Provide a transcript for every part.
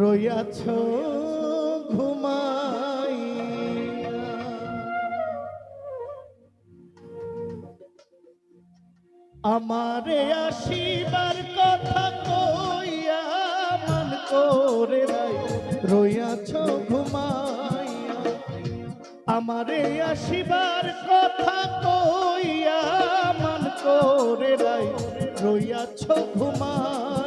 রইয়াছ ঘুমাইয়া। আমারে আসিবার কথা কইয়া মান করে রাই রইয়াছ ঘুমাইয়া। আমারে আসিবার কথা কইয়া মান করে রাই রইয়াছ ঘুমাইয়া।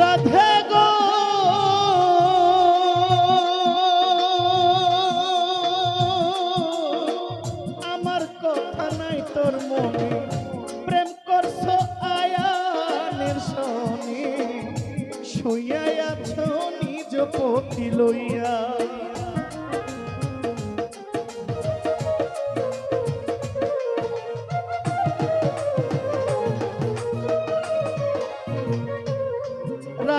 রাধে গো। আমার কথা নাই তোর মনে, প্রেম করছ আয়ানের শনি শুইয়া আছো নিজ পতি লইয়া।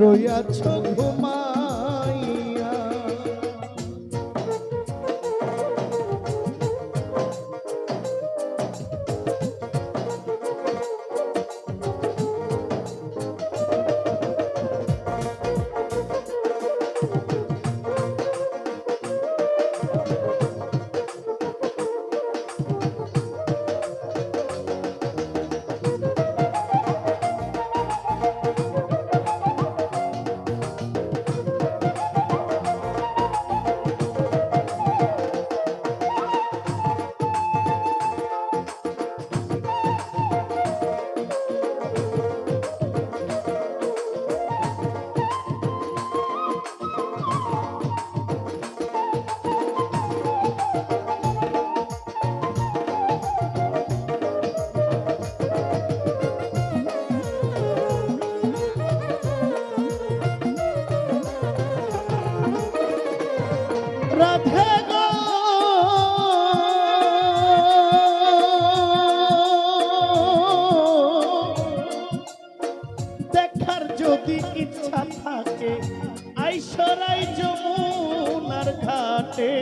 রইয়াছ ঘুমাইয়া রাধে গো। যদি ইচ্ছা থাকে আইসরাই যমুনার ঘাটে।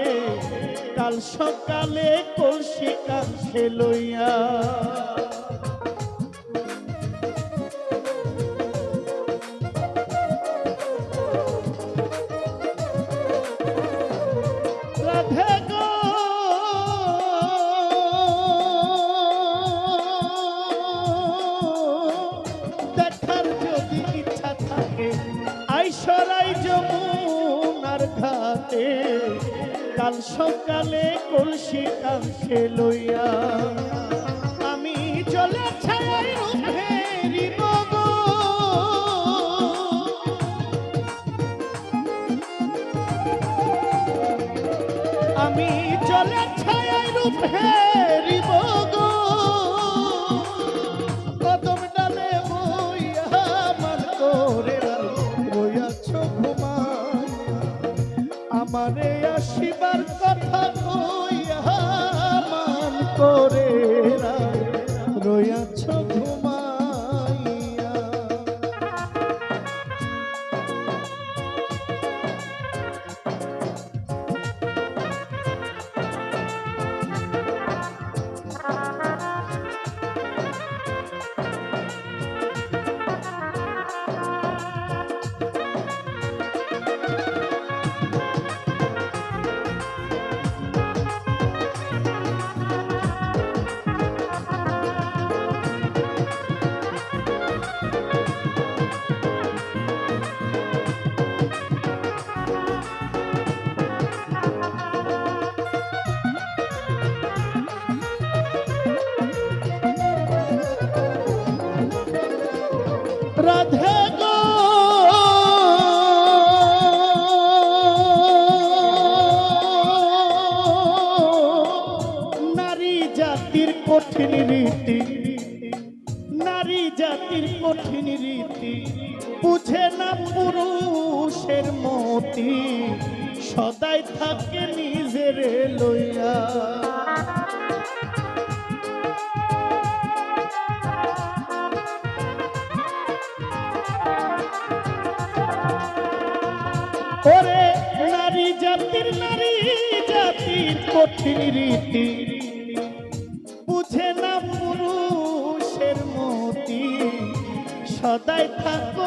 কাল সকালে কলসি কাছে লইয়া ঘাটে কাল সকালে কলসি কাছে লইয়া আমি চলে ছায় আমি চলে ছায় ফেরিব মতি সদাই থাকে নিজের লইয়া। ওরে নারী জাতির নারী জাতির কঠিন রীতি, বুঝে না পুরুষের মতি, সদাই থাকো